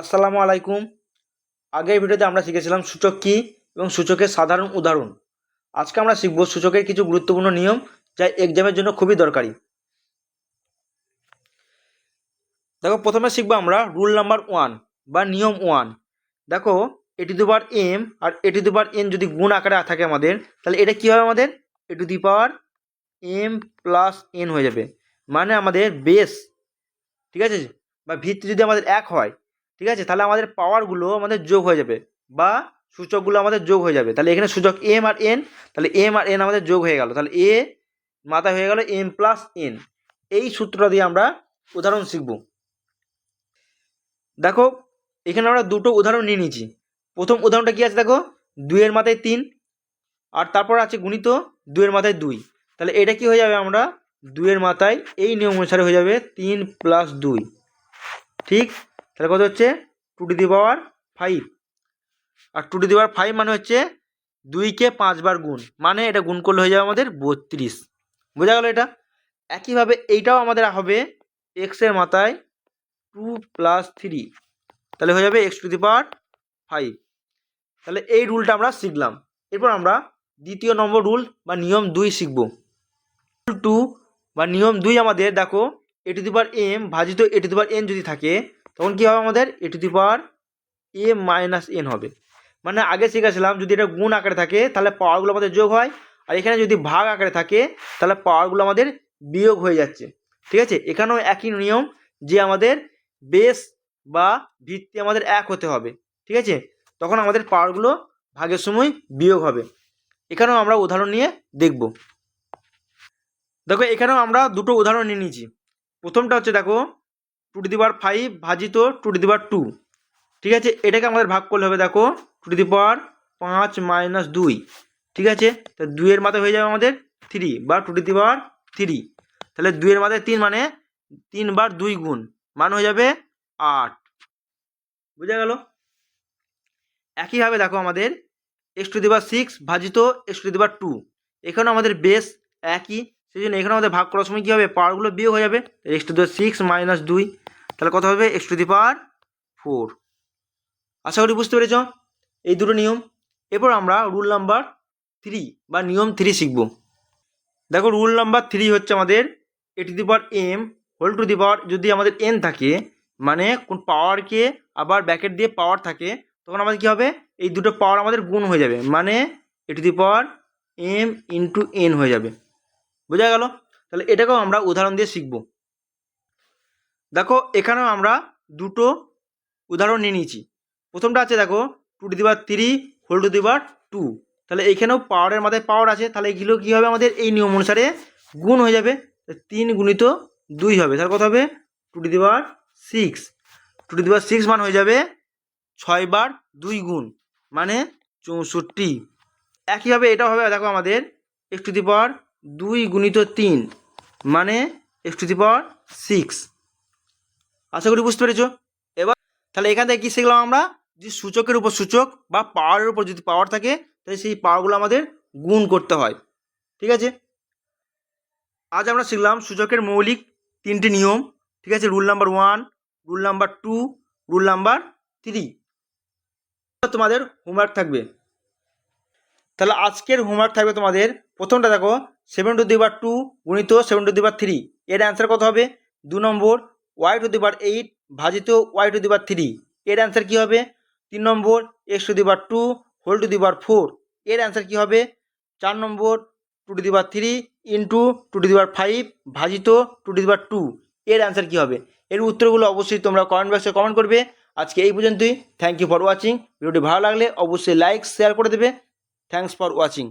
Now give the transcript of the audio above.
আসসালামু আলাইকুম। আগের ভিডিওতে আমরা শিখেছিলাম সূচক কী এবং সূচকের সাধারণ উদাহরণ। আজকে আমরা শিখব সূচকের কিছু গুরুত্বপূর্ণ নিয়ম যা এক্সামের জন্য খুবই দরকারি। দেখো, প্রথমে শিখব আমরা রুল নাম্বার ওয়ান বা নিয়ম ওয়ান দেখো a to the power m R a to the power n যদি গুণ আকারে থাকে আমাদের, তাহলে এটা কী হবে আমাদের? A to the power m plus n হয়ে যাবে। মানে আমাদের বেস ঠিক আছে? বা ভিত্তি যদি আমাদের এক হয় ঠিক আছে? তাহলে আমাদের পাওয়ারগুলো আমাদের যোগ হয়ে যাবে বা সূচকগুলো আমাদের যোগ হয়ে যাবে। তাহলে এখানে সূচক এম আর এন তাহলে এম আর এন আমাদের যোগ হয়ে গেল। তাহলে এ মাথায় হয়ে গেল এম প্লাস এন এই সূত্রটা দিয়ে আমরা উদাহরণ শিখব। দেখো, এখানে আমরা দুটো উদাহরণ নিয়ে নিয়েছি। প্রথম উদাহরণটা কি আছে দেখো? দুইয়ের মাথায় তিন, আর তারপর আছে গুণিত দুইয়ের মাথায় দুই। তাহলে এটা কি হয়ে যাবে আমরা? দুইয়ের মাথায় এই নিয়ম অনুসারে হয়ে যাবে তিন প্লাস দুই। ঠিক? তাহলে কত হচ্ছে? Two to the power five R two to the power five মানে হচ্ছে দুইকে পাঁচবার গুণ। মানে এটা গুণ করলে হয়ে যাবে আমাদের বত্রিশ। বোঝা গেল এটা? একইভাবে এইটাও আমাদের হবে এক্সের মাথায় টু প্লাস থ্রি তাহলে হয়ে যাবে x to the power five তাহলে এই রুলটা আমরা শিখলাম। এরপর আমরা দ্বিতীয় নম্বর রুল বা নিয়ম দুই শিখব। রুল টু বা নিয়ম দুই আমাদের, দেখো a to the power M ভাজিত এ টু দি পাওয়ার এন যদি থাকে তখন কী হবে আমাদের? A to the power a minus n হবে। মানে আগে শিখেছিলাম যদি এটা গুণ আকারে থাকে, তাহলে পাওয়ারগুলো আমাদের যোগ হয়। আর এখানে যদি ভাগ আকারে থাকে, তাহলে পাওয়ারগুলো আমাদের বিয়োগ হয়ে যাচ্ছে। ঠিক আছে? এখানেও একই নিয়ম যে আমাদের বেস বা ভিত্তি আমাদের এক হতে হবে। ঠিক আছে? তখন আমাদের পাওয়ারগুলো ভাগের সময় বিয়োগ হবে। এখানেও আমরা উদাহরণ নিয়ে দেখব। দেখো, এখানেও আমরা দুটো উদাহরণ নিয়ে নিয়েছি। প্রথমটা হচ্ছে, দেখো টু টু দি ফাইভ ভাজিত টু টু দি টু ঠিক আছে? এটাকে আমাদের ভাগ করলে হবে, দেখো টু টু দি পাওয়ার পাঁচ মাইনাস দুই। ঠিক আছে? তা দুইয়ের মাথায় হয়ে যাবে আমাদের থ্রি বা two to the power three তাহলে দুইয়ের মাথায় তিন মানে তিনবার দুই গুণ। মান হয়ে যাবে আট। বুঝা গেল? একইভাবে দেখো আমাদের x to the power six ভাজিত x to the power two এখানেও আমাদের বেস একই। সেই জন্য এখানে আমাদের ভাগ করার সময় কী হবে? পাওয়ারগুলো বিয়োগ হয়ে যাবে। X to the six minus দুই। তাহলে কত হবে? X to the power four আশা করি বুঝতে পেরেছ? এই দুটো নিয়ম। এরপর আমরা রুল নাম্বার থ্রি বা নিয়ম থ্রি শিখব। দেখো রুল নাম্বার থ্রি হচ্ছে আমাদের a to the power m whole to the power যদি আমাদের এন থাকে মানে কোন পাওয়ারকে আবার ব্যাকেট দিয়ে পাওয়ার থাকে, তখন আমাদের কী হবে? এই দুটো পাওয়ার আমাদের গুণ হয়ে যাবে। মানে a to the power m into n হয়ে যাবে। বোঝা গেল? তাহলে এটাকেও আমরা উদাহরণ দিয়ে শিখব। দেখো, এখানেও আমরা দুটো উদাহরণ নিয়ে নিয়েছি। প্রথমটা আছে, দেখো two to the power three whole to the power two তাহলে এইখানেও পাওয়ারের মাথায় পাওয়ার আছে। তাহলে এগুলো কী হবে আমাদের? এই নিয়ম অনুসারে গুণ হয়ে যাবে। তিন গুণিত দুই হবে। তাহলে কত হবে? Two to the power six two to the power six মান হয়ে যাবে ছয় বার দুই গুণ মানে চৌষট্টি। একইভাবে এটা হবে, দেখো আমাদের এক্স টু দি পাওয়ার দুই গুণিত তিন মানে x to the power six আশা করি বুঝতে পেরেছ? এবার তাহলে এখান থেকে কী শিখলাম আমরা? যে সূচকের উপর সূচক বা পাওয়ারের উপর যদি পাওয়ার থাকে, তাহলে সেই পাওয়ারগুলো আমাদের গুণ করতে হয়। ঠিক আছে? আজ আমরা শিখলাম সূচকের মৌলিক তিনটি নিয়ম। ঠিক আছে? Rule number one rule number two rule number three তোমাদের হোমওয়ার্ক থাকবে। তাহলে আজকের হোমওয়ার্ক থাকবে তোমাদের, প্রথমটা দেখো seven to the power two গুণিত seven to the power three এর অ্যান্সার কত হবে? দু নম্বর y to the power eight ভাজিত y to the power three এর অ্যান্সার কী হবে? তিন নম্বর x to the power two whole to the power four এর অ্যান্সার কী হবে? চার নম্বর two to the power three into two to the power five ভাজিত two to the power two এর অ্যান্সার কী হবে? এর উত্তরগুলো অবশ্যই তোমরা কমেন্ট বক্সে কমেন্ট করবে। আজকে এই পর্যন্তই। থ্যাংক ইউ ফর ওয়াচিং ভিডিওটি ভালো লাগলে অবশ্যই লাইক শেয়ার করে দেবে। Thanks for watching